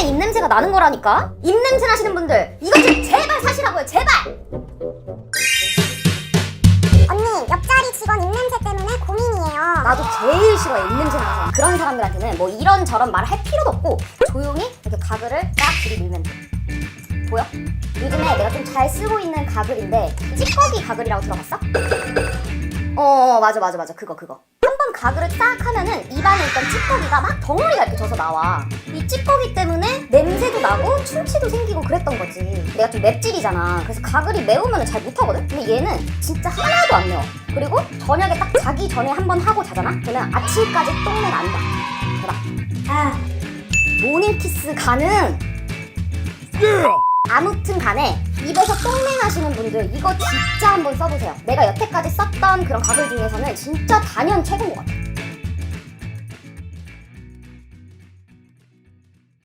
때문에 입냄새가 나는 거라니까? 입냄새 나시는 분들 이거 좀 제발 사시라고요 제발! 언니, 옆자리 직원 입냄새 때문에 고민이에요. 나도 제일 싫어해 입냄새 사람 그런 사람들한테는 뭐 이런저런 말을 할 필요도 없고 조용히 이렇게 가글을 딱 들이밀면 돼 보여? 요즘에 내가 좀 잘 쓰고 있는 가글인데 찌꺼기 가글이라고 들어봤어? 어, 어 맞아 맞아 맞아 그거 그거 한 번 가글을 딱 하면은 입안에 있던 찌꺼기가 막 덩어리가 이렇게 져서 나와 이 찌꺼기 때문에 냄새도 나고 충치도 생기고 그랬던 거지. 내가 좀 맵찔이잖아. 그래서 가글이 매우면 잘 못하거든. 근데 얘는 진짜 하나도 안 매워. 그리고 저녁에 딱 자기 전에 한 번 하고 자잖아? 그러면 아침까지 똥내가 안 나. 대박 아 모닝키스 가능 아무튼 간에 입에서 똥내 나시는 분들 이거 진짜 한번 써보세요. 내가 여태까지 썼던 그런 가글 중에서는 진짜 단연 최고인 것 같아.